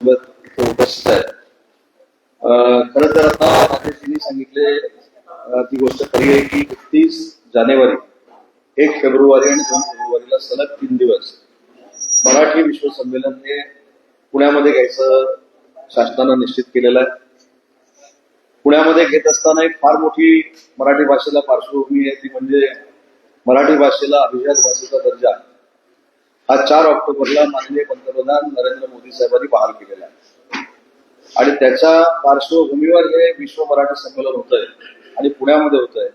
उपस्थित आहेत. अं, तर आता राजेशजींनी सांगितले ती गोष्ट खरी आहे की एकतीस जानेवारी एक फेब्रुवारी आणि दोन फेब्रुवारीला सलग तीन दिवस मराठी विश्व संमेलन हे पुण्यामध्ये घ्यायचं शासनानं निश्चित केलेलं आहे. पुण्यामध्ये घेत असताना एक फार मोठी मराठी भाषेला पार्श्वभूमी आहे ती म्हणजे मराठी भाषेला अभिजात भाषेचा दर्जा. हा चार ऑक्टोबरला माननीय पंतप्रधान नरेंद्र मोदी साहेबांनी बहाल केलेला आहे. आणि त्याच्या पार्श्वभूमीवर हे विश्व मराठी संमेलन होत आहे आणि पुण्यामध्ये होत आहे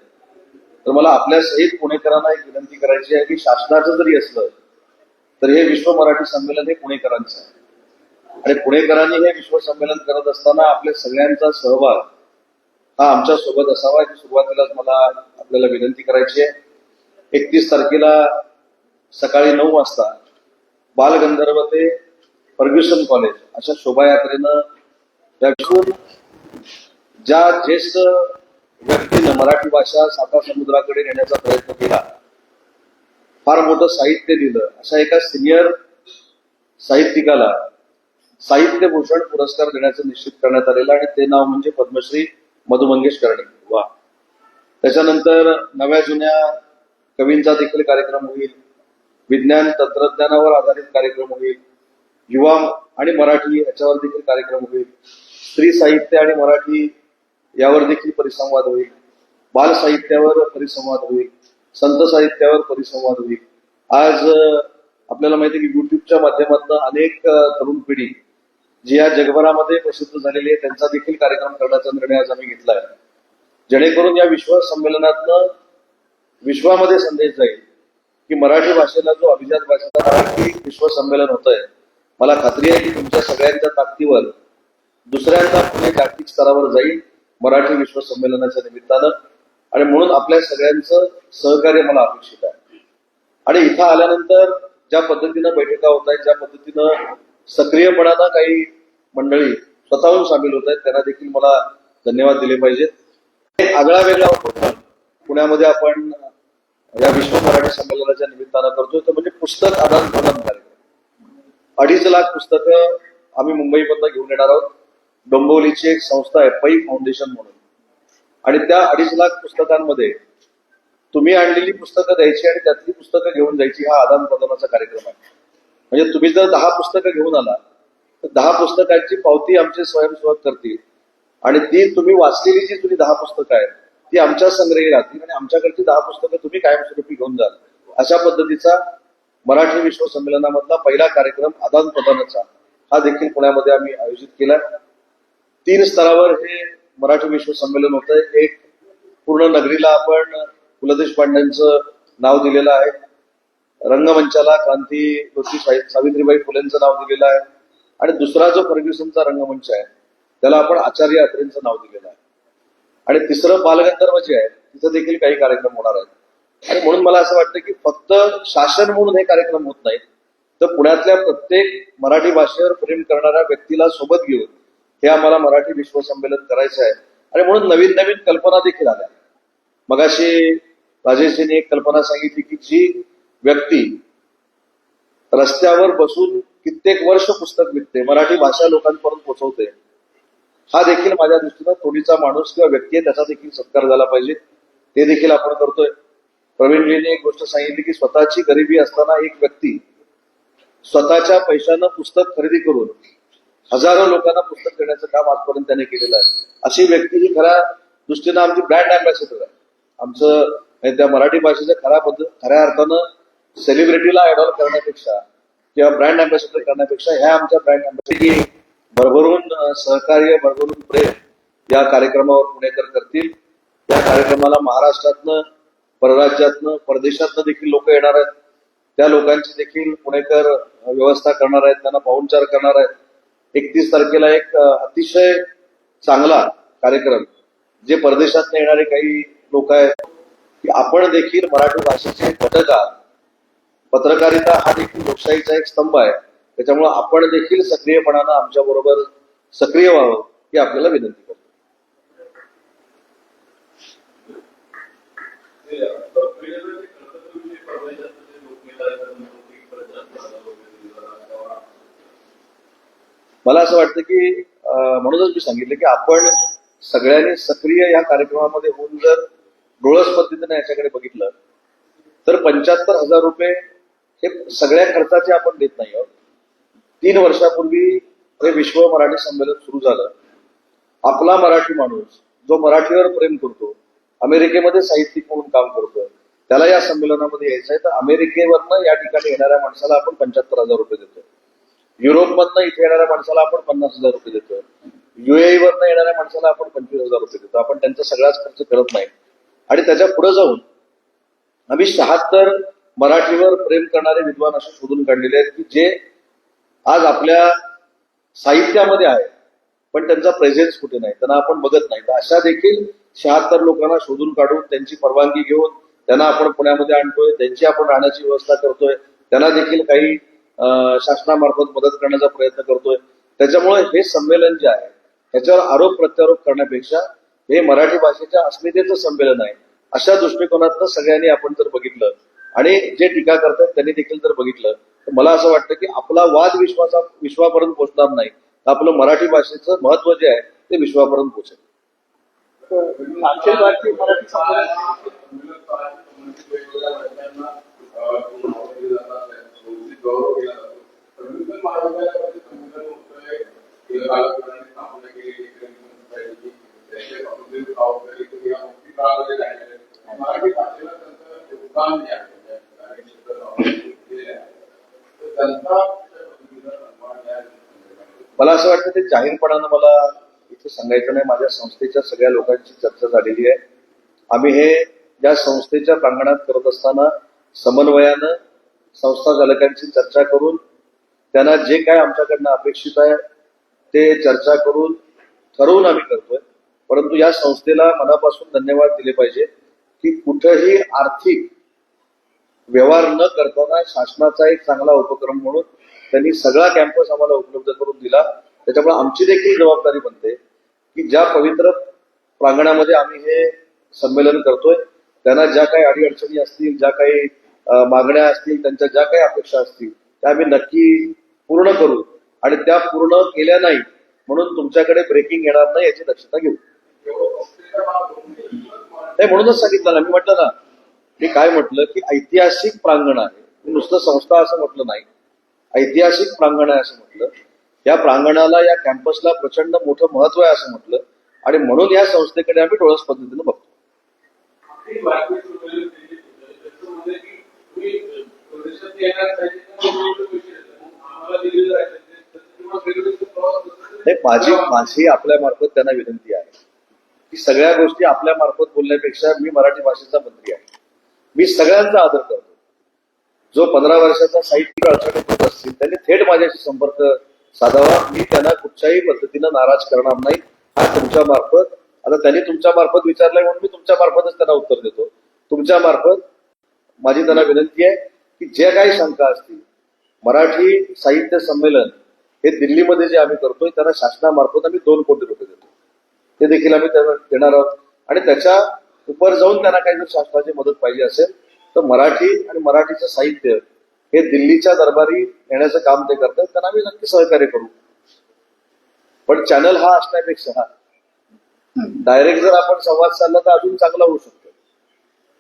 तर मला आपल्या सहित पुणेकरांना एक विनंती करायची आहे की शासनाचं जरी असलं तर हे विश्व मराठी संमेलन हे पुणेकरांचं आहे. आणि पुणेकरांनी हे विश्व संमेलन करत असताना आपल्या सगळ्यांचा सहभाग हा आमच्यासोबत असावा ही सुरुवातीलाच मला आपल्याला विनंती करायची आहे. एकतीस तारखेला सकाळी नऊ वाजता बालगंधर्व ते फर्ग्युसन कॉलेज अशा शोभायात्रेनं ज्या ज्येष्ठ व्यक्तीनं मराठी भाषा साता समुद्राकडे नेण्याचा प्रयत्न केला फार मोठं साहित्य दिलं. अशा एका सिनियर साहित्यिकाला साहित्य भूषण पुरस्कार देण्याचं निश्चित करण्यात आलेलं आणि ते नाव म्हणजे पद्मश्री मधु मंगेश वा त्याच्यानंतर नव्या जुन्या कवींचा देखील कार्यक्रम होईल. विज्ञान तंत्रज्ञानावर आधारित कार्यक्रम होईल. युवा आणि मराठी याच्यावर देखील कार्यक्रम होईल. स्त्री साहित्य आणि मराठी यावर देखील परिसंवाद होईल. बाल साहित्यावर परिसंवाद होईल. संत साहित्यावर परिसंवाद होईल. आज आपल्याला माहिती आहे की युट्यूबच्या माध्यमातून अनेक तरुण पिढी जी या जगभरामध्ये प्रसिद्ध झालेली आहे त्यांचा देखील कार्यक्रम करण्याचा निर्णय आज आम्ही घेतला आहे. जेणेकरून या विश्व संमेलनातनं विश्वामध्ये संदेश जाईल. की मराठी भाषेला जो अभिजात भाषेचा मराठी विश्व संमेलन होत आहे मला खात्री आहे की तुमच्या सगळ्यांच्या ताकदीवर दुसऱ्यांदा पुणे जागतिक स्तरावर जाईल मराठी विश्व संमेलनाच्या निमित्तानं. आणि म्हणून आपल्या सगळ्यांचं सहकार्य मला अपेक्षित आहे. आणि इथं आल्यानंतर ज्या पद्धतीनं बैठका होत आहेत ज्या पद्धतीनं सक्रियपणानं काही मंडळी स्वतःहून सामील होत आहेत त्यांना देखील मला धन्यवाद दिले पाहिजेत. आगळा वेगळा पुण्यामध्ये आपण या विश्व मराठी संमेलनाच्या निमित्तानं करतोय. तर म्हणजे पुस्तक आदान प्रदान कार्यक्रम. अडीच लाख पुस्तकं आम्ही मुंबईमधनं घेऊन येणार आहोत. डोंबिवलीची एक संस्था आहे पै फाउंडेशन म्हणून. आणि त्या अडीच लाख पुस्तकांमध्ये तुम्ही आणलेली पुस्तकं द्यायची आणि त्यातली पुस्तकं घेऊन जायची हा आदान प्रदानाचा कार्यक्रम आहे. म्हणजे तुम्ही जर दहा पुस्तकं घेऊन आला तर दहा पुस्तकांची पावती आमचे स्वयंसेवक करतील. आणि ती तुम्ही वाचलेली जी तुम्ही दहा पुस्तकं आहेत ती आमच्या संग्रही राहतील आणि आमच्याकडची दहा पुस्तकं तुम्ही कायमस्वरूपी घेऊन जाल. अशा पद्धतीचा मराठी विश्व संमेलनामधला पहिला कार्यक्रम आदान प्रदानाचा हा देखील पुण्यामध्ये आम्ही आयोजित केला तीन स्तरावर हे मराठी विश्व संमेलन होत आहे एक पूर्ण नगरीला आपण पु ल देशपांड्यांचं नाव दिलेलं आहे. रंगमंचाला क्रांती ज्योती सावित्रीबाई फुलेंचं नाव दिलेलं आहे. आणि दुसरा जो फर्ग्युसनचा रंगमंच आहे त्याला आपण आचार्य अत्रेंचं नाव दिलेलं आहे. आणि तिसरं बालगंधर्व जे आहे तिथं देखील काही कार्यक्रम होणार आहेत. आणि म्हणून मला असं वाटतं की फक्त शासन म्हणून हे कार्यक्रम होत नाहीत तर पुण्यातल्या प्रत्येक मराठी भाषेवर प्रेम करणाऱ्या व्यक्तीला सोबत घेऊन हे आम्हाला मराठी विश्व संमेलन करायचं आहे. आणि म्हणून नवीन नवीन कल्पना देखील आल्या. मगाशी राजेशजींनी एक कल्पना सांगितली की जी व्यक्ती रस्त्यावर बसून कित्येक वर्ष पुस्तक विकते मराठी भाषा लोकांपर्यंत पोहोचवते हा देखील माझ्या दृष्टीनं तोडीचा माणूस किंवा व्यक्ती आहे त्याचा देखील सत्कार झाला पाहिजे. ते देखील आपण करतोय. प्रवीणजीने एक गोष्ट सांगितली की स्वतःची गरिबी असताना एक व्यक्ती स्वतःच्या पैशानं पुस्तक खरेदी करून हजारो लोकांना पुस्तक देण्याचं काम आजपर्यंत त्याने केलेलं आहे. अशी व्यक्ती ही खऱ्या दृष्टीनं आमची ब्रँड अँबॅसेडर आहे. आमचं त्या मराठी भाषेच्या खऱ्या पद्धत खऱ्या अर्थानं सेलिब्रिटीला आयडॉल करण्यापेक्षा किंवा ब्रँड अँबॅसेडर करण्यापेक्षा ह्या आमच्या ब्रँड अँबॅसेडर भरभरून सहकार्य भरभरून प्रेम या कार्यक्रमावर पुणेकर करतील. या कार्यक्रमाला महाराष्ट्रातनं परराज्यातनं परदेशातनं देखील लोक येणार आहेत. त्या लोकांची देखील पुणेकर व्यवस्था करणार आहेत त्यांना पाहुणचार करणार आहेत. एकतीस तारखेला एक अतिशय चांगला कार्यक्रम जे परदेशात येणारे काही लोक आहेत की आपण देखील मराठी भाषेचे पत्रकार पत्रकारिता हा देखील लोकशाहीचा एक स्तंभ आहे. त्याच्यामुळे आपण देखील सक्रियपणानं आमच्या बरोबर सक्रिय व्हावं ही आपल्याला विनंती करतो. मला असं वाटतं की म्हणूनच मी सांगितलं की आपण सगळ्यांनी सक्रिय या कार्यक्रमामध्ये होऊन जर डोळस पद्धतीने याच्याकडे बघितलं तर पंच्याहत्तर हजार रुपये हे सगळ्या खर्चाचे आपण देत नाही आहोत. तीन वर्षापूर्वी हे विश्व मराठी संमेलन सुरू झालं. आपला मराठी माणूस जो मराठीवर प्रेम करतो अमेरिकेमध्ये साहित्यिक म्हणून काम करतोय त्याला या संमेलनामध्ये यायचं आहे तर अमेरिकेवरनं या ठिकाणी येणाऱ्या माणसाला आपण पंच्याहत्तर हजार रुपये देतोय. युरोपमधनं इथे येणाऱ्या माणसाला आपण पन्नास हजार रुपये देतोय. युएई वरनं येणाऱ्या माणसाला आपण पंचवीस हजार रुपये देतो आपण त्यांचा सगळाच खर्च करत नाही. आणि त्याच्या पुढे जाऊन आम्ही शहात्तर मराठीवर प्रेम करणारे विद्वान असे शोधून काढलेले आहेत की जे आज आपल्या साहित्यामध्ये आहे पण त्यांचा प्रेझेन्स कुठे नाही त्यांना आपण बघत नाही. तर अशा देखील शहात्तर लोकांना शोधून काढून त्यांची परवानगी घेऊन त्यांना आपण पुण्यामध्ये आणतोय त्यांची आपण राहण्याची व्यवस्था करतोय त्यांना देखील काही शासनामार्फत मदत करण्याचा प्रयत्न करतोय. त्याच्यामुळे हे संमेलन जे आहे त्याच्यावर आरोप प्रत्यारोप करण्यापेक्षा हे मराठी भाषेच्या अस्मितेचं संमेलन आहे. अशा दृष्टिकोनातनं सगळ्यांनी आपण जर बघितलं आणि जे टीका करतात त्यांनी देखील जर बघितलं तर मला असं वाटतं की आपला वाद विश्वाचा विश्वापर्यंत पोहोचणार नाही. तर आपलं मराठी भाषेचं महत्त्व जे आहे ते विश्वापर्यंत पोहोचेल. मराठी संमेलन मला असं वाटतं ते जाहीरपणानं मला इथे सांगायचं नाही. माझ्या संस्थेच्या सगळ्या लोकांची चर्चा झालेली आहे. आम्ही हे या संस्थेच्या प्रांगणात करत असताना समन्वयानं संस्था चालकांची चर्चा करून त्यांना जे काय आमच्याकडनं अपेक्षित आहे ते चर्चा करून ठरवून आम्ही करतोय. परंतु या संस्थेला मनापासून धन्यवाद दिले पाहिजे की कुठंही आर्थिक व्यवहार न करताना शासनाचा एक चांगला उपक्रम म्हणून त्यांनी सगळा कॅम्पस आम्हाला उपलब्ध करून दिला. त्याच्यामुळे आमची देखील जबाबदारी बनते की ज्या पवित्र प्रांगणामध्ये आम्ही हे संमेलन करतोय त्यांना ज्या काही अडीअडचणी असतील ज्या काही मागण्या असतील त्यांच्या ज्या काही अपेक्षा असतील त्या आम्ही नक्की पूर्ण करू. आणि त्या पूर्ण केल्या नाही म्हणून तुमच्याकडे ब्रेकिंग येणार नाही याची दक्षता घेऊ. नाही म्हणूनच सांगितलं ना मी म्हटलं ना मी काय म्हटलं की ऐतिहासिक प्रांगण आहे. नुसतं संस्था असं म्हटलं नाही. ऐतिहासिक प्रांगण आहे असं म्हटलं. या प्रांगणाला या कॅम्पसला प्रचंड मोठं महत्त्व आहे असं म्हटलं. आणि म्हणून या संस्थेकडे आम्ही डोळस पद्धतीनं बघतो. माझी माझी आपल्या मार्फत त्यांना विनंती आहे. की सगळ्या गोष्टी आपल्या मार्फत बोलण्यापेक्षा मी मराठी भाषेचा मंत्री आहे. मी सगळ्यांचा आदर करतो. जो पंधरा वर्षाचा साहित्य अडचणी होत असतील त्यांनी थेट माझ्याशी संपर्क साधावा. मी त्यांना कुठच्याही पद्धतीनं नाराज करणार नाही. हा तुमच्या मार्फत आता त्यांनी तुमच्या मार्फत विचारलंय म्हणून मी तुमच्या मार्फतच त्यांना उत्तर देतो. तुमच्या मार्फत माझी त्यांना विनंती आहे की जे काही शंका असतील मराठी साहित्य संमेलन हे दिल्लीमध्ये जे आम्ही करतोय त्यांना शासनामार्फत आम्ही दोन कोटी रुपये देतो. ते देखील आम्ही त्यांना देणार आहोत. आणि त्याच्या उपर जाऊन त्यांना काही जर शासनाची मदत पाहिजे असेल तर मराठी आणि मराठीचं साहित्य हे दिल्लीच्या दरबारी येण्याचं काम ते करतात. त्यांना आम्ही नक्की सहकार्य करू. पण चॅनल हा असण्यापेक्षा डायरेक्ट जर आपण संवाद साधला तर अजून चांगला होऊ शकतो.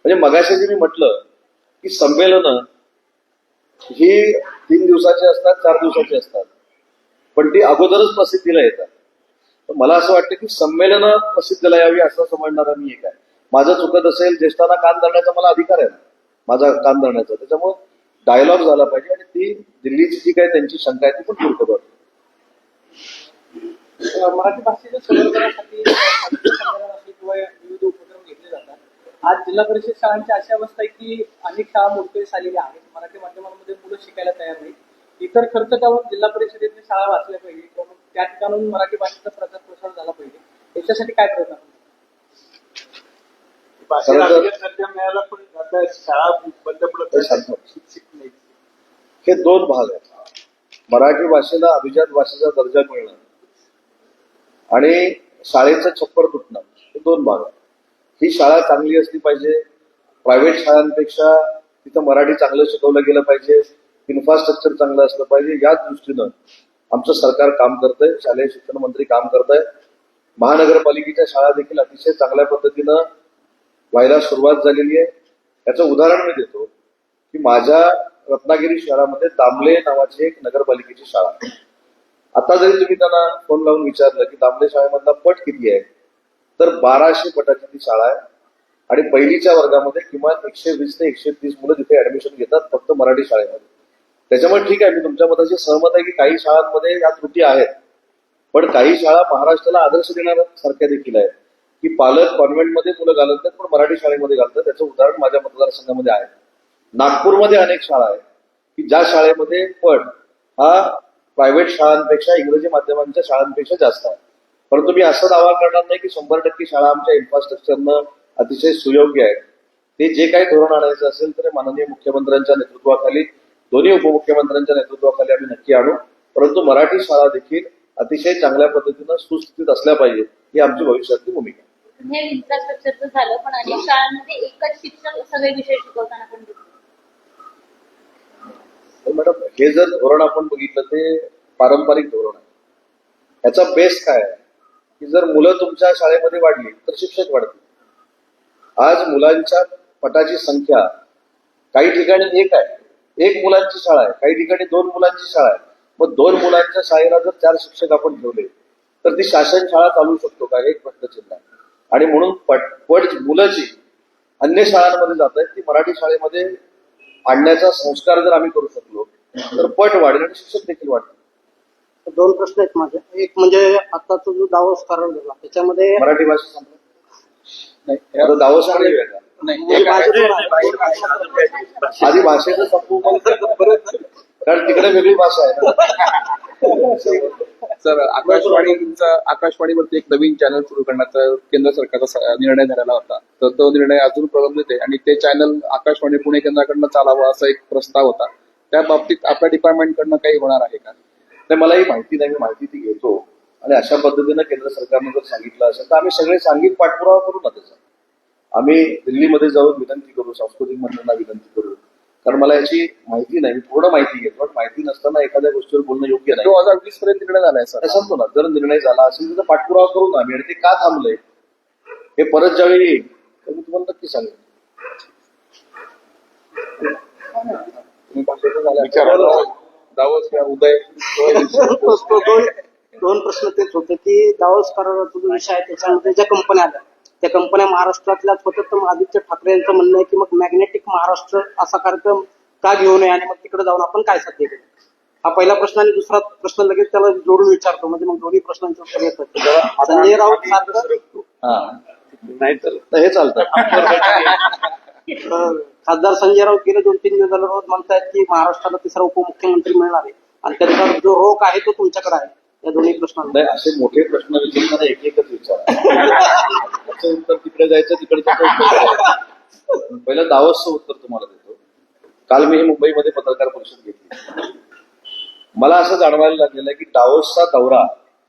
म्हणजे मगाशी जे मी म्हटलं की संमेलनं ही तीन दिवसाची असतात चार दिवसाची असतात. पण ती अगोदरच प्रसिद्धीला येतात. तर मला असं वाटतं की संमेलन प्रसिद्धीला यावी असं समजणारा मी एक आहे. माझं चुकत असेल ज्येष्ठांना कान धरण्याचा मला अधिकार आहे. माझा कान धरण्याचा त्याच्यामुळे डायलॉग झाला पाहिजे आणि ती दिल्लीची जी काही त्यांची शंका आहे ती पण दूर करू. मराठी भाषेच्या संवर्धनासाठी किंवा विविध उपक्रम घेतले जातात. आज जिल्हा परिषद शाळांची अशी अवस्था आहे की अनेक शाळा मोठे झालेल्या आहेत. मराठी माध्यमांमध्ये मुलं शिकायला तयार नाही इतर खर्च करून जिल्हा परिषदेतल्या शाळा वाचल्या पाहिजे. किंवा त्या ठिकाणून मराठी भाषेचा प्रचार प्रसार झाला पाहिजे. याच्यासाठी काय प्रयत्न आपण? भाषेला अभिजात दर्जा मिळाला पण आता शाळा बंद हे दोन भाग आहेत. मराठी भाषेला अभिजात भाषेचा दर्जा मिळणं आणि शाळेचं छप्पर तुटणं हे दोन भाग आहेत. ही शाळा चांगली असली पाहिजे. प्रायव्हेट शाळांपेक्षा तिथं मराठी चांगलं शिकवलं गेलं पाहिजे. इन्फ्रास्ट्रक्चर चांगलं असलं पाहिजे. याच दृष्टीनं आमचं सरकार काम करतंय. शालेय शिक्षण मंत्री काम करत आहे महानगरपालिकेच्या शाळा देखील अतिशय चांगल्या पद्धतीनं व्हायला सुरुवात झालेली आहे. त्याचं उदाहरण मी देतो की माझ्या रत्नागिरी शहरामध्ये दामले नावाची एक नगरपालिकेची शाळा आहे. आता जरी तुम्ही त्यांना फोन लावून विचारलं की दामले शाळेमधला पट किती आहे तर बाराशे पटाची ती शाळा आहे. आणि पहिलीच्या वर्गामध्ये किमान एकशे वीस ते एकशे तीस मुलं तिथे ऍडमिशन घेतात फक्त मराठी शाळेमध्ये. त्याच्यामुळे ठीक आहे मी तुमच्या मताशी सहमत आहे की काही शाळांमध्ये या त्रुटी आहेत. पण काही शाळा महाराष्ट्राला आदर्श देणाऱ्या सारख्या देखील आहेत. की पालक कॉन्व्हेंटमध्ये मुलं घालत नाहीत पण मराठी शाळेमध्ये घालतात. त्याचं उदाहरण माझ्या मतदारसंघामध्ये आहे. नागपूरमध्ये अनेक शाळा आहेत की ज्या शाळेमध्ये पण हा प्रायव्हेट शाळांपेक्षा इंग्रजी माध्यमांच्या शाळांपेक्षा जास्त आहे. परंतु मी असा दावा करणार नाही की शंभर टक्के शाळा आमच्या इन्फ्रास्ट्रक्चरनं अतिशय सुयोग्य आहेत. ते जे काही धोरण आणायचं असेल तर माननीय मुख्यमंत्र्यांच्या नेतृत्वाखाली दोन्ही उपमुख्यमंत्र्यांच्या नेतृत्वाखाली आम्ही नक्की आणू. परंतु मराठी शाळा देखील अतिशय चांगल्या पद्धतीनं सुस्थितीत असल्या पाहिजे ही आमची भविष्यातली भूमिका आहे. हे इन्फ्रास्ट्रक्चरचं झालं पण अनेक शाळांमध्ये एकच शिक्षक सगळे विषय शिकवताना पण मॅडम हे जर धोरण आपण बघितलं ते पारंपरिक धोरण आहे. याचा बेस काय आहे? की जर मुलं तुमच्या शाळेमध्ये वाढली तर शिक्षक वाढतील. आज मुलांच्या पटाची संख्या काही ठिकाणी एक आहे. एक मुलांची शाळा आहे काही ठिकाणी दोन मुलांची शाळा आहे. मग दोन मुलांच्या शाळेला जर चार शिक्षक आपण ठेवले तर ती शासन शाळा चालू शकतो का? हे एक प्रश्नचिन्ह आहे. आणि म्हणून पट पट मुलं जी अन्य शाळांमध्ये जात आहेत ती मराठी शाळेमध्ये आणण्याचा संस्कार जर आम्ही करू शकलो तर पट वाढेल आणि शिक्षक देखील वाढतील. दोन प्रश्न आहेत माझे. एक म्हणजे आताचा जो दावोस करार झाला त्याच्यामध्ये मराठी भाषा आता वेगळा म्हणजे भाषेवर- आधी भाषेचं संपू कारण तिकडे वेगळी भाषा आहे सर आकाशवाणीचा आकाशवाणीवरती एक नवीन चॅनल सुरू करण्याचा केंद्र सरकारचा निर्णय झालेला होता. तर तो निर्णय अजून प्रलंबित आहे आणि ते चॅनल आकाशवाणी पुणे केंद्राकडनं चालावं असा एक प्रस्ताव होता. त्या बाबतीत आपल्या डिपार्टमेंटकडनं काही होणार आहे का? तर मला ही माहिती नाही मी माहिती ती घेतो. आणि अशा पद्धतीनं केंद्र सरकारनं जर सांगितलं असेल तर आम्ही सगळे सांघिक पाठपुरावा करू ना त्याचा. आम्ही दिल्लीमध्ये जाऊन विनंती करू सांस्कृतिक मंत्र्यांना विनंती करू. कारण मला याची माहिती नाही मी पूर्ण माहिती घेतो पण माहिती नसताना एखाद्या गोष्टीवर बोलणं योग्य नाही. दोन हजार वीस पर्यंत निर्णय झालाय सर. सांगतो ना जर निर्णय झाला असेल तर पाठपुरावा करू ना आम्ही. आणि ते का थांबलंय? हे परत ज्यावेळी येईल तर मी तुम्हाला नक्की सांगेन. विचारा. दावस किंवा उदय दोन दोन प्रश्न तेच होते की दावोस कराराचा जो विषय आहे त्याच्यामध्ये ज्या कंपन्या आल्या. त्या कंपन्या महाराष्ट्रातल्याच होत्या तर आदित्य ठाकरे यांचं म्हणणं आहे की मग मॅग्नेटिक महाराष्ट्र असा कार्यक्रम का घेऊ नये आणि मग तिकडे जाऊन आपण काय साध्य करू? हा पहिला प्रश्न आणि दुसरा प्रश्न लगेच त्याला जोडून विचारतो. म्हणजे मग दोन्ही प्रश्नांचे उत्तर येतात संजय राऊत सारखं? हा. नाही तर चालतं. खासदार संजय राऊत गेले दोन तीन दिवस झाले रोज म्हणतायत की महाराष्ट्राला तिसरा उपमुख्यमंत्री मिळणार आहे. आणि त्याचा जो रोख आहे तो तुमच्याकडे आहे. या दोन्ही प्रश्नांना असे मोठे प्रश्न एक एकच विचार. त्याचं उत्तर तिकडे जायचं तिकडचं उत्तर पहिलं दावसचं उत्तर तुम्हाला देतो. काल मी मुंबईमध्ये पत्रकार परिषद घेतली. मला असं जाणवायला लागलेलं आहे की डावोसचा दौरा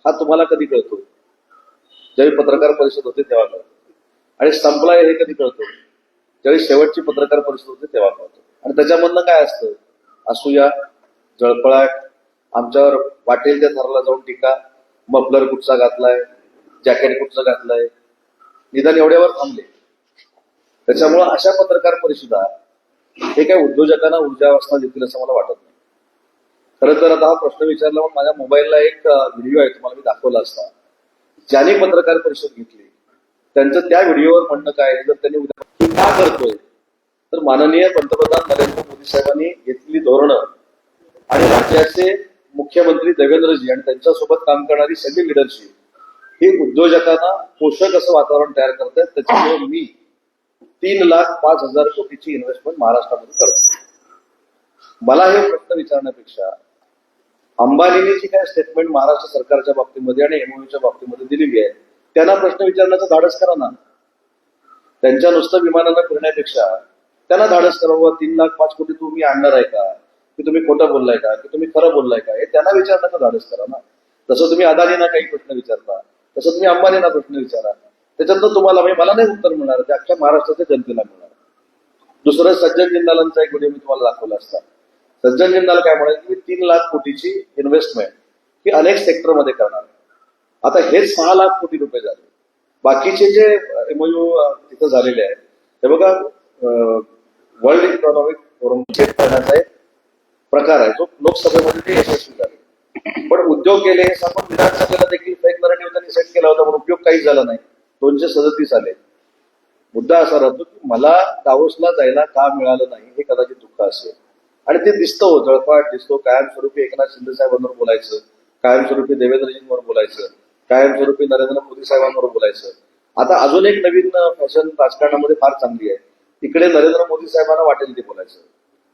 हा तुम्हाला कधी कळतो? ज्यावेळी पत्रकार परिषद होते तेव्हा कळतो. आणि संपलाय हे कधी कळतो? ज्यावेळी शेवटची पत्रकार परिषद होते तेव्हा कळतो. आणि त्याच्यामधनं काय असतं? असूया जळपळाट आमच्यावर वाटेल त्या थराला जाऊन टीका. मफलर कुठचा घातलाय? जॅकेट कुठचं घातलंय? निदान एवढ्यावर थांबले. त्याच्यामुळं अशा पत्रकार परिषदा हे काही उद्योजकांना ऊर्जावस्था देतील असं मला वाटत नाही. खरं तर आता हा प्रश्न विचारला म्हणून माझ्या मोबाईलला एक व्हिडिओ आहे तुम्हाला मी दाखवला असता. ज्याने पत्रकार परिषद घेतली त्यांचं त्या व्हिडिओवर म्हणणं काय आहे, जर त्यांनी उद्या का करतोय? तर माननीय पंतप्रधान नरेंद्र मोदी साहेबांनी घेतलेली धोरणं आणि राज्याचे मुख्यमंत्री देवेंद्रजी आणि त्यांच्यासोबत काम करणारी सगळी लिडरशिप हे उद्योजकांना पोषक असं वातावरण तयार करतात त्याच्यामुळे मी तीन लाख पाच हजार कोटीची इन्व्हेस्टमेंट महाराष्ट्रामध्ये करतो मला हे प्रश्न विचारण्यापेक्षा अंबानीने जी काय स्टेटमेंट महाराष्ट्र सरकारच्या बाबतीमध्ये आणि एमओयूच्या बाबतीमध्ये दिलेली आहे त्यांना प्रश्न विचारण्याचं धाडस करा ना. त्यांच्या नुसतं विमानाला फिरण्यापेक्षा त्यांना धाडस करावं तीन लाख पाच कोटी तुम्ही आणणार आहे का? की तुम्ही खोटं बोललाय का? की तुम्ही खरं बोललाय का? हे त्यांना विचारण्याचं धाडस करा ना. तसं तुम्ही अदानीना काही प्रश्न विचारता तसं तुम्ही अंबानीना प्रश्न विचारा. त्याच्यातनं तुम्हाला म्हणजे मला नाही उत्तर मिळणार ते अख्ख्या महाराष्ट्राच्या जनतेला मिळणार. दुसरं सज्जन जिंदालांचा एक व्हिडिओ मी तुम्हाला दाखवला असता. सज्जन जिंदाल काय म्हणायचं की तीन लाख कोटीची इन्व्हेस्टमेंट ही अनेक सेक्टरमध्ये करणार. आता हे सहा लाख कोटी रुपये झाले. बाकीचे जे एमओयू तिथं झालेले आहेत ते बघा वर्ल्ड इकॉनॉमिक फोरम करण्याचा एक प्रकार आहे. जो लोकसभेमध्ये ते यशस्वी झाले. पण उद्योग केले हे आपण विधानसभेला देखील फेक त्यांनी सेट केला होता पण उपयोग काहीच झाला नाही. दोनशे सदतीस आले. मुद्दा असा राहतो की मला दावोसला जायला का मिळालं नाही हे कदाचित दुःख असेल. आणि ते दिसतं हो जळपाट दिसतो कायमस्वरूपी एकनाथ शिंदे साहेबांवर बोलायचं कायमस्वरूपी देवेंद्रजींवर बोलायचं कायमस्वरूपी नरेंद्र मोदी साहेबांवर बोलायचं. आता अजून एक नवीन फॅशन राजकारणामध्ये फार चांगली आहे. तिकडे नरेंद्र मोदी साहेबांना वाटेल ते बोलायचं.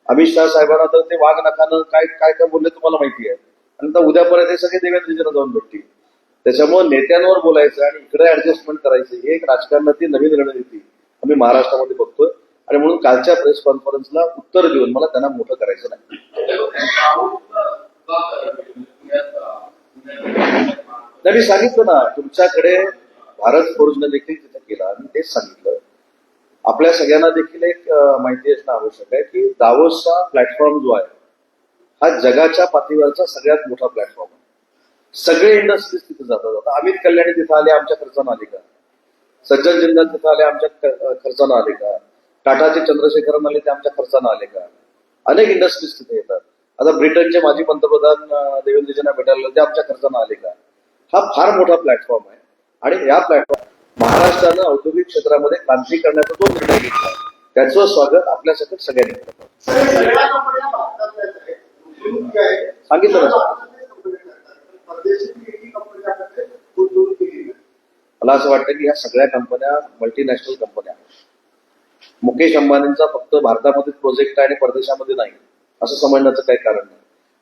अमित शाह साहेबांना तर ते वाघ नखानं काय काय काय बोलले तुम्हाला माहिती आहे. आणि आता उद्यापर्यंत हे सगळे देवेंद्रजींना जाऊन भेटतील. त्याच्यामुळे नेत्यांवर बोलायचं आणि इकडे ऍडजस्टमेंट करायचं हे एक राजकारणातली नवीन रणनीती. आम्ही महाराष्ट्रामध्ये बघतोय. आणि म्हणून कालच्या प्रेस कॉन्फरन्सला उत्तर देऊन मला त्यांना मोठं करायचं नाही. मी सांगितलं ना तुमच्याकडे भारत फोर्जनं देखील तिथे केला. आणि तेच सांगितलं. आपल्या सगळ्यांना देखील एक माहिती असणं आवश्यक आहे की दावोसचा प्लॅटफॉर्म जो आहे हा जगाच्या पातळीवरचा सगळ्यात मोठा प्लॅटफॉर्म आहे. सगळे इंडस्ट्रीज तिथे जातात. आता अमित कल्याणी तिथं आले आमच्या खर्चानं आले का सज्जन जिंदाल तिथं आले आमच्या खर्चानं आले का टाटाचे चंद्रशेखरन आले ते आमच्या खर्चानं आले का अनेक इंडस्ट्रीज तिथे येतात. आता ब्रिटनचे माजी पंतप्रधान देवेंद्रजींना भेटायला ते आमच्या खर्चानं आले का हा फार मोठा प्लॅटफॉर्म आहे. आणि या प्लॅटफॉर्म महाराष्ट्रानं औद्योगिक क्षेत्रामध्ये क्रांती करण्याचा जो निर्णय घेतला. त्याचं स्वागत आपल्यासाठी सगळ्यांनी. करतात सांगितलं ना. मला असं वाटतं की ह्या सगळ्या कंपन्या मल्टीनॅशनल कंपन्या मुकेश अंबानींचा फक्त भारतामध्येच प्रोजेक्ट आहे आणि परदेशामध्ये नाही. असं समजण्याचं काही कारण नाही.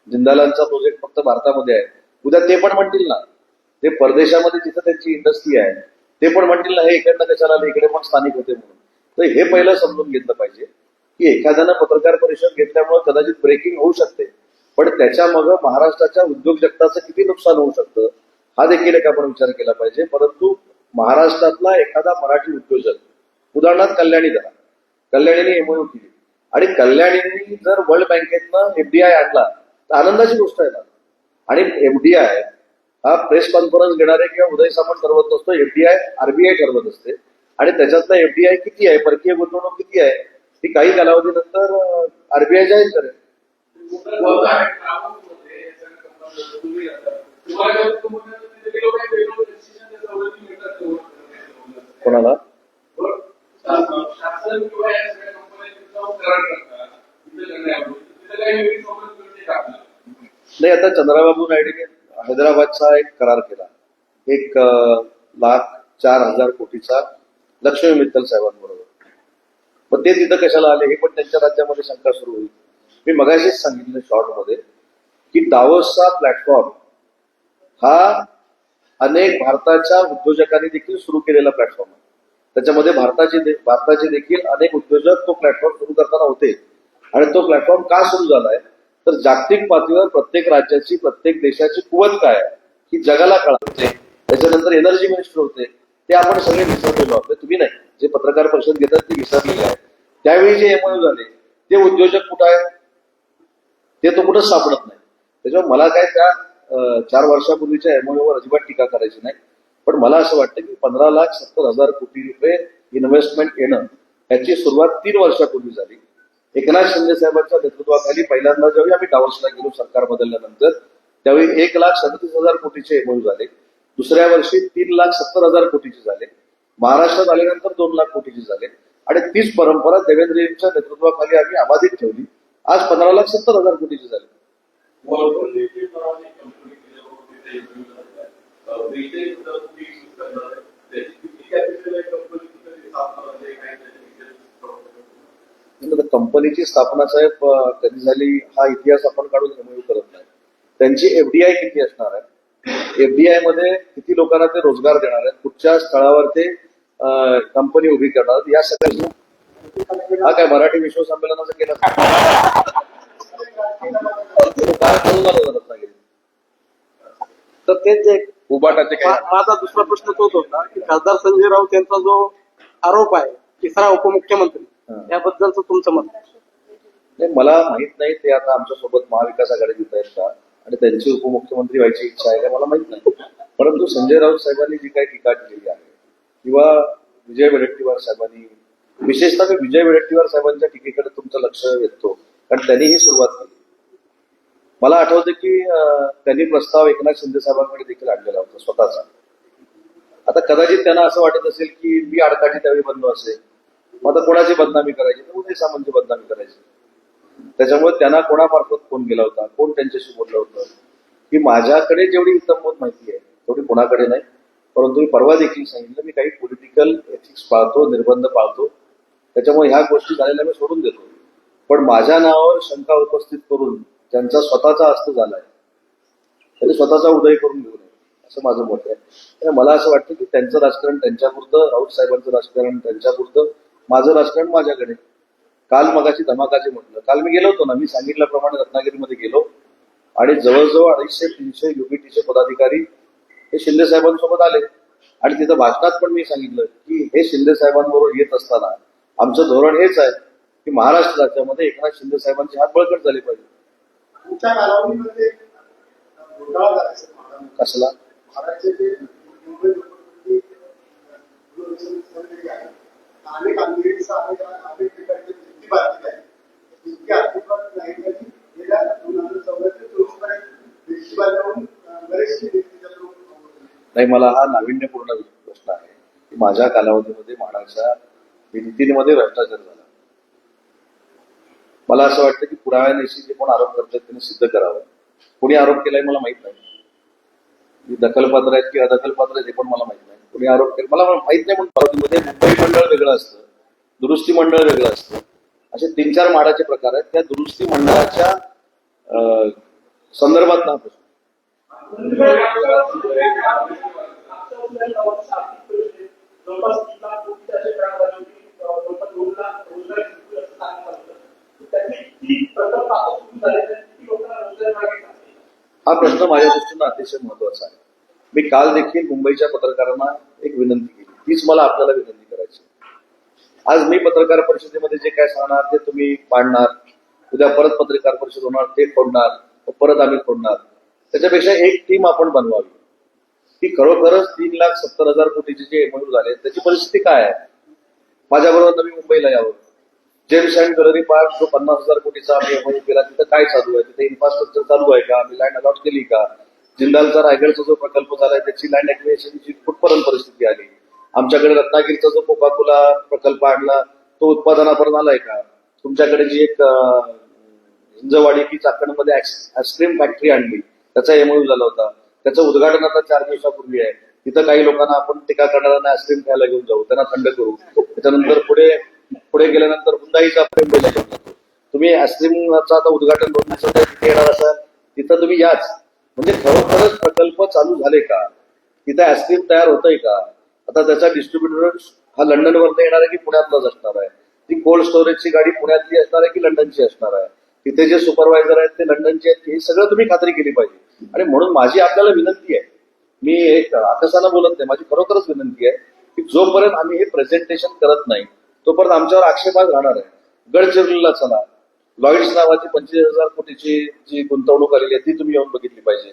जिंदालांचा प्रोजेक्ट फक्त भारतामध्ये आहे. उद्या ते पण म्हणतील ना ते परदेशामध्ये जिथं त्यांची इंडस्ट्री आहे ते पण म्हणतील ना हे इकडनं कशाला इकडे पण स्थानिक होते म्हणून. तर हे पहिलं समजून घेतलं पाहिजे की एखाद्यानं पत्रकार परिषद घेतल्यामुळे कदाचित ब्रेकिंग होऊ शकते. पण त्याच्या मग महाराष्ट्राच्या उद्योग जगताचं किती नुकसान होऊ शकतं हा देखील एक आपण विचार केला पाहिजे. परंतु महाराष्ट्रातला एखादा मराठी उद्योजक उदाहरणार्थ कल्याणी झाला कल्याणीने एमओयू केली. आणि कल्याणींनी जर वर्ल्ड बँकेतनं एफडीआय आणला तर आनंदाची गोष्ट आहे ना. आणि एफडीआय हा प्रेस कॉन्फरन्स घेणारे किंवा उदय सामंत ठरवत नसतो एफडीआय आरबीआय ठरवत असते. आणि त्याच्यातला एफडीआय किती आहे परकीय गुंतवणूक किती आहे ती काही कालावधीनंतर आरबीआय जाहीर करेल. कोणाला? नाही आता चंद्राबाबू नायडूने हैदराबादचा एक करार केला. एक लाख चार हजार कोटीचा लक्ष्मी मित्तल साहेबांबरोबर. मग ते तिथं कशाला आले? हे पण त्यांच्या राज्यामध्ये शंका सुरू होईल. मी मगाशीच सांगितलं शॉर्टमध्ये की दावोसचा प्लॅटफॉर्म हा अनेक भारताच्या उद्योजकांनी देखील सुरू केलेला प्लॅटफॉर्म आहे. त्याच्यामध्ये भारताचे दे- भारताचे देखील अनेक उद्योजक तो प्लॅटफॉर्म सुरू करताना होते. आणि तो प्लॅटफॉर्म का सुरू झालाय? तर जागतिक पातळीवर प्रत्येक राज्याची प्रत्येक देशाची कुवत काय आहे? ही जगाला कळते म्हणजे त्याच्यानंतर एनर्जी मिनिस्टर होते. ते आपण सगळे विसरलेलो आहोत. म्हणजे तुम्ही नाही. जे पत्रकार परिषद घेतात ते विसरलेले आहे त्यावेळी जे एमओयू झाले ते उद्योजक कुठं आहेत? ते तो कुठं सापडत नाही. त्याच्यामुळे मला काय त्या चार वर्षापूर्वीच्या एमओयूवर अजिबात टीका करायची नाही. पण मला असं वाटतं की पंधरा लाख सत्तर हजार कोटी रुपये इन्व्हेस्टमेंट येणं याची सुरुवात तीन वर्षापूर्वी झाली. एकनाथ शिंदे साहेबांच्या नेतृत्वाखाली पहिल्यांदा ज्यावेळी आम्ही डावसला गेलो सरकार बदलल्यानंतर त्यावेळी एक लाख सदतीस हजार कोटीचे एमओयू झाले. दुसऱ्या वर्षी तीन लाख सत्तर हजार कोटीचे झाले. महाराष्ट्रात आल्यानंतर दोन लाख कोटीचे झाले. आणि तीच परंपरा देवेंद्रजींच्या नेतृत्वाखाली आम्ही अबाधित ठेवली. आज पंधरा लाख सत्तर हजार कोटीचे झाले. कंपनीची स्थापना साहेब कधी झाली हा इतिहास आपण काढून एमओयू करत नाही. त्यांची एफडीआय किती असणार आहे? एफडीआयमध्ये किती लोकांना ते रोजगार देणार आहेत? कुठच्या स्थळावर ते कंपनी उभी करणार या सगळ्या हा काय मराठी विश्व संमेलनाचा केला तो काय करून आला रत्नागिरी तर तेच एक उबाटाचे काय? माझा दुसरा प्रश्न तोच होता की खासदार संजय राऊत यांचा जो आरोप आहे तिसरा उपमुख्यमंत्री हा. याबद्दलचं तुमचं मत नाही मला माहीत नाही ते आता आमच्यासोबत महाविकास आघाडीत येत आहेत का? आणि त्यांची उपमुख्यमंत्री व्हायची इच्छा आहे का? मला माहीत नाही. परंतु संजय राऊत साहेबांनी जी काही टीका केलेली आहे किंवा विजय वडेट्टीवार साहेबांनी विशेषतः मी विजय वडेट्टीवार साहेबांच्या टीकेकडे तुमचं लक्ष वेधतो. कारण त्यांनी ही सुरुवात केली. मला आठवतं की त्यांनी प्रस्ताव एकनाथ शिंदे साहेबांकडे देखील आणलेला होता स्वतःचा. आता कदाचित त्यांना असं वाटत असेल की मी आडकाठी त्यावेळी बंद असेल. मग आता कोणाची बदनामी करायची? तर उदय सामंतची बदनामी करायची. त्याच्यामुळे त्यांना कोणामार्फत फोन गेला होता? कोण त्यांच्याशी बोललं होतं? की माझ्याकडे जेवढी इतमोत माहिती आहे तेवढी कोणाकडे नाही. परंतु मी परवा देखील सांगितलं मी काही पॉलिटिकल एथिक्स पाळतो निर्बंध पाळतो त्याच्यामुळे ह्या गोष्टी झालेल्या मी सोडून देतो. पण माझ्या नावावर शंका उपस्थित करून ज्यांचा स्वतःचा हस्त झालाय त्यांनी स्वतःचा उदय करून घेऊ नये असं माझं मत आहे. मला असं वाटतं की त्यांचं राजकारण त्यांच्यापुरतं राऊत साहेबांचं राजकारण त्यांच्यापुरतं माझं राजकारण माझ्याकडे. काल मगाशी धमाकाचे म्हटलं. काल मी गेलो होतो ना मी सांगितल्याप्रमाणे रत्नागिरीमध्ये गेलो आणि जवळजवळ अडीचशे तीनशे युबीटीचे पदाधिकारी हे शिंदे साहेबांसोबत आले. आणि तिथं भाषणात पण मी सांगितलं की हे शिंदे साहेबांबरोबर येत असताना आमचं धोरण हेच आहे की महाराष्ट्र राज्यामध्ये एकनाथ शिंदे साहेबांचे हात बळकट झाले पाहिजे. कसला? नाही मला हा नाविन्यपूर्ण प्रश्न आहे की माझ्या कालावधीमध्ये म्हाडाच्या भिंतींमध्ये भ्रष्टाचार झाला मला असं वाटतं की पुराव्यानिशी जे कोण आरोप करतात त्यांनी सिद्ध करावं कोणी आरोप केलाय मला माहीत नाही दखलपात्र आहेत की अदखलपात्र आहेत हे पण मला माहीत नाही कोणी आरोप केला मला माहीत नाही पण पावतीमध्ये मुंबई मंडळ वेगळं असतं दुरुस्ती मंडळ वेगळं असतं असे तीन चार माडाचे प्रकार आहेत त्या दुरुस्ती मंडळाच्या अं, संदर्भात ना प्रश्न हा प्रश्न माझ्या दृष्टीनं अतिशय महत्त्वाचा आहे. मी काल देखील मुंबईच्या पत्रकारांना एक विनंती केली. तीच मला आपल्याला विनंती करायची आज मी पत्रकार परिषदेमध्ये जे काय सांगणार ते तुम्ही पाडणार उद्या परत पत्रकार परिषद होणार ते फोडणार परत आम्ही फोडणार. त्याच्यापेक्षा एक टीम आपण बनवावी. की खरोखरच तीन लाख सत्तर हजार कोटीचे जे एमओयू झाले त्याची परिस्थिती काय आहे? माझ्याबरोबर नवी मुंबईला यावं. जेम्स अँड गॅलरी पार्क जो पन्नास हजार कोटीचा आम्ही एमओयू केला तिथं काय चालू आहे? तिथे इन्फ्रास्ट्रक्चर चालू आहे का? आम्ही लँड अलॉट केली का? जिंदालचा रायगडचा जो प्रकल्प झालाय त्याची लँड ऍक्विएशनची कुठपर्यंत परिस्थिती आली? आमच्याकडे रत्नागिरीचा जो कोकाकोला प्रकल्प आणला तो उत्पादनापर्यंत आलाय का? तुमच्याकडे जी एक हिंजवाडी की चाकणमध्ये आईस्क्रीम फॅक्टरी आणली त्याचा एमओयू झाला होता. त्याचं उद्घाटन आता चार दिवसापूर्वी आहे. तिथं काही लोकांना आपण टीका करणाऱ्यांना आईस्क्रीम खायला घेऊन जाऊ. त्यांना थंड करू. त्याच्यानंतर पुढे पुढे गेल्यानंतर हुंदाईचा प्रेम तुम्ही आईस्क्रीमचं आता उद्घाटन तिथे येणार असाल तिथं तुम्ही याच. म्हणजे खरोखरच प्रकल्प चालू झाले का? तिथे आईस्क्रीम तयार होतंय का? आता त्याचा डिस्ट्रीब्युटर हा लंडनवरनं येणार आहे की पुण्यातलाच असणार आहे? ती कोल्ड स्टोरेजची गाडी पुण्यातली असणार आहे की लंडनची असणार आहे? तिथे जे सुपरवायझर आहेत ते लंडनचे आहेत हे सगळं तुम्ही खात्री केली पाहिजे. आणि म्हणून माझी आपल्याला विनंती आहे मी एक आकसानं बोलत नाही माझी खरोखरच विनंती आहे की जोपर्यंत आम्ही हे प्रेझेंटेशन करत नाही तोपर्यंत आमच्यावर आक्षेपात राहणार आहे. गडचिरोलीला चला. लॉईड्स नावाची पंचवीस हजार कोटीची जी गुंतवणूक आलेली आहे ती तुम्ही येऊन बघितली पाहिजे.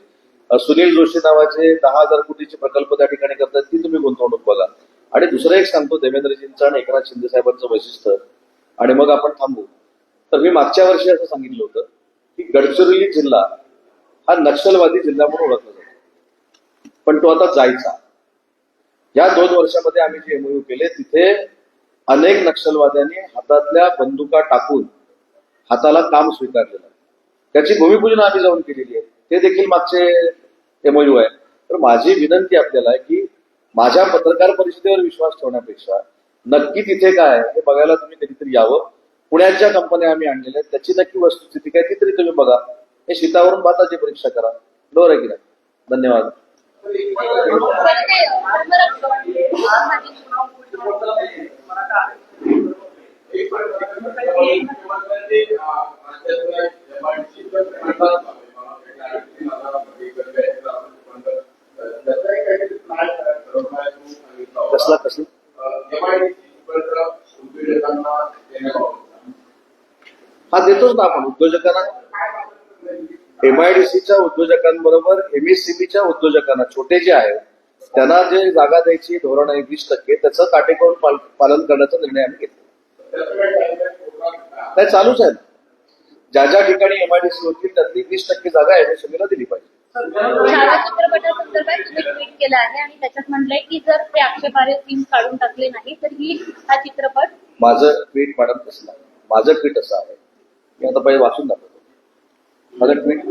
सुनील जोशी नावाचे दहा हजार कोटीचे प्रकल्प त्या ठिकाणी करतात ती तुम्ही गुंतवणूक बघा. आणि दुसरं एक सांगतो देवेंद्रजींचं आणि एकनाथ शिंदे साहेबांचं वैशिष्ट्य. आणि मग आपण थांबू. तर मी मागच्या वर्षी असं सांगितलं होतं की गडचिरोली जिल्हा हा नक्षलवादी जिल्हा म्हणून ओळखला पण तो आता जायचा. या दोन वर्षामध्ये आम्ही जे एमओयू केले तिथे अनेक नक्षलवाद्यांनी हातातल्या बंदुका टाकून हाताला काम स्वीकारलेलं. त्याची भूमिपूजन आम्ही जाऊन केलेली आहे. ते देखील मागचे एमओयू आहे. तर माझी विनंती आपल्याला आहे की माझ्या पत्रकार परिषदेवर विश्वास ठेवण्यापेक्षा नक्की तिथे काय आहे हे बघायला तुम्ही कधीतरी यावं. पुण्याच्या कंपन्या आम्ही आणलेल्या आहेत. त्याची नक्की वस्तुस्थिती काय ती तरी तुम्ही बघा. हे शीतावरून भाताची परीक्षा करा. बरोबर आहे की नाही? धन्यवाद. कसला कसला? हा देतोच ना आपण उद्योजकांना एमआयडीसीच्या उद्योजकांबरोबर एमएससीबीच्या उद्योजकांना छोटे जे आहेत त्यांना जे जागा द्यायची धोरण आहे वीस टक्के त्याचं काटेकोर पाल- पालन करण्याचा निर्णय आम्ही घेतला. नाही चालूच आहे. ना. ज्या ज्या ठिकाणी एमआयडीसी होतील त्यातली वीस टक्के जागा एमएसएमईला दिली पाहिजे. शाळा चित्रपटासंदर्भात तुम्ही ट्विट केलं आहे आणि त्याच्यात म्हटलंय की जर ते आक्षेपार्ह सीन काढून टाकले नाही तर ही हा चित्रपट माझं ट्विट मॅडम कसं आहे माझं ट्विट असं आहे. मी आता पहिले वाचून दाखवतो. माझं ट्विट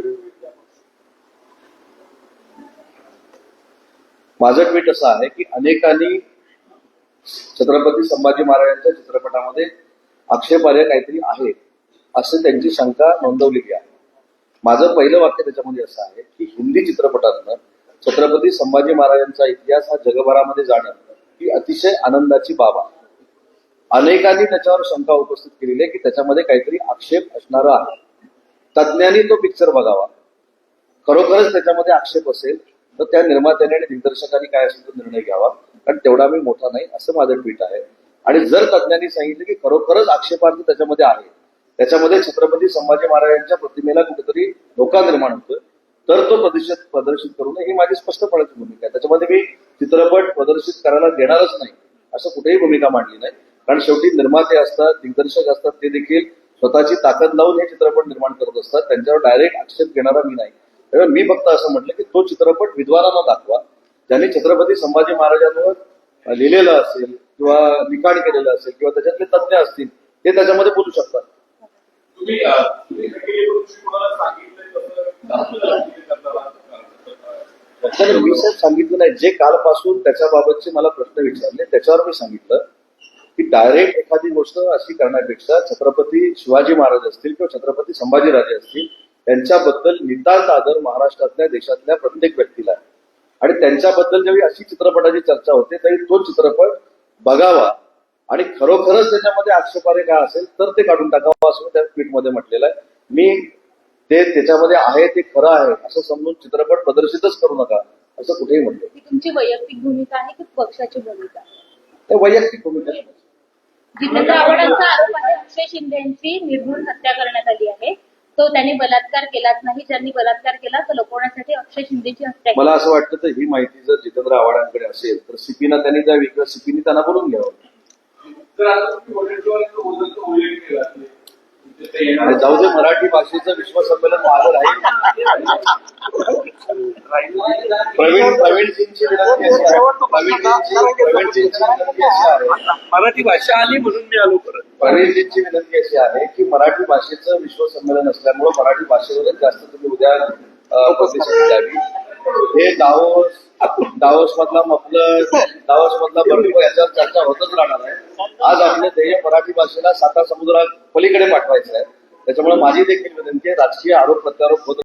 माझं ट्विट असं आहे की अनेकांनी छत्रपती संभाजी महाराजांच्या चित्रपटामध्ये आक्षेपार्ह काहीतरी आहे असे त्यांची शंका नोंदवलेली आहे. माझं पहिलं वाक्य त्याच्यामध्ये असं आहे की हिंदी चित्रपटातनं छत्रपती संभाजी महाराजांचा इतिहास हा जगभरामध्ये जाणं ही अतिशय आनंदाची बाब आहे. अनेकांनी त्याच्यावर शंका उपस्थित केलेली आहे की त्याच्यामध्ये काहीतरी आक्षेप असणारा आहे. तज्ज्ञांनी तो पिक्चर बघावा. खरोखरच त्याच्यामध्ये आक्षेप असेल तर त्या निर्मात्याने आणि दिग्दर्शकांनी काय असेल तो निर्णय घ्यावा. कारण तेवढा मी मोठा नाही असं माझं ट्विट आहे. आणि जर तज्ज्ञांनी सांगितलं की खरोखरच आक्षेपार्थ त्याच्यामध्ये आहे त्याच्यामध्ये छत्रपती संभाजी महाराजांच्या प्रतिमेला कुठेतरी धोका निर्माण होतोय तर तो प्रदर्शित प्रदर्शित करू नये ही माझी स्पष्टपणाची भूमिका आहे. त्याच्यामध्ये मी चित्रपट प्रदर्शित करायला देणारच नाही असं कुठेही भूमिका मांडली नाही. कारण शेवटी निर्माते असतात दिग्दर्शक असतात ते देखील स्वतःची ताकद लावून हे चित्रपट निर्माण करत असतात. त्यांच्यावर डायरेक्ट आक्षेप घेणारा मी नाही. त्यामुळे मी फक्त असं म्हटलं की तो चित्रपट विद्वानांना दाखवा. ज्यांनी छत्रपती संभाजी महाराजांवर लिहिलेलं असेल किंवा लिखाण केलेलं असेल किंवा त्याच्यातले तज्ज्ञ असतील ते त्याच्यामध्ये बोलू शकतात. मी सांगितलं नाही. जे कालपासून त्याच्याबाबतचे मला प्रश्न विचारले त्याच्यावर मी सांगितलं. की डायरेक्ट एखादी गोष्ट अशी करण्यापेक्षा छत्रपती शिवाजी महाराज असतील किंवा छत्रपती संभाजीराजे असतील त्यांच्याबद्दल नितांत आदर महाराष्ट्रातल्या देशातल्या प्रत्येक व्यक्तीला आहे. आणि त्यांच्याबद्दल जेव्हा अशी चित्रपटाची चर्चा होते तरी तो चित्रपट बघावा. आणि खरोखरच त्याच्यामध्ये आक्षेपार्ह काय असेल तर ते काढून टाकावं असं त्या ट्विटमध्ये म्हटलेलं आहे. मी ते त्याच्यामध्ये आहे ते खरं आहे असं समजून चित्रपट प्रदर्शितच करू नका असं कुठेही म्हटलं ही तुमची वैयक्तिक भूमिका आहे की पक्षाची भूमिका वैयक्तिक भूमिका. जितेंद्र आव्हाडांचा आरोप आहे अक्षय शिंदे यांची निर्घृण हत्या करण्यात आली आहे. तो त्यांनी बलात्कार केलाच नाही. ज्यांनी बलात्कार केला तो लपवण्यासाठी अक्षय शिंदेची हत्या केली. मला असं वाटतं तर ही माहिती जर जितेंद्र आव्हाडांकडे असेल तर सीपीना त्यांनी द्यावी किंवा सीपीनी त्यांना बोलून घ्यावं. तर आता तुम्ही उल्लेख केला तुमचे ते येणार आणि जाऊ दे मराठी भाषेचं विश्व संमेलन माझं राहील प्रवीण प्रवीणजींची विनंती अशी आहे प्रवीणजींची प्रवीणजींची विनंती अशी आहे मराठी भाषा आली म्हणून मी आलो परत. प्रवीणजींची विनंती अशी आहे की मराठी भाषेचं विश्व संमेलन असल्यामुळं मराठी भाषेवरच जास्त तुम्ही उद्या द्यावी. हे दावोस दावोस मधला मफलर दावोस मधला बर्फ याच्यावर चर्चा होतच राहणार आहे. आज आपले ध्येय मराठी भाषेला साता समुद्रा पलीकडे पाठवायचं आहे. त्याच्यामुळे माझी देखील विनंती आहे राजकीय आरोप प्रत्यारोप होत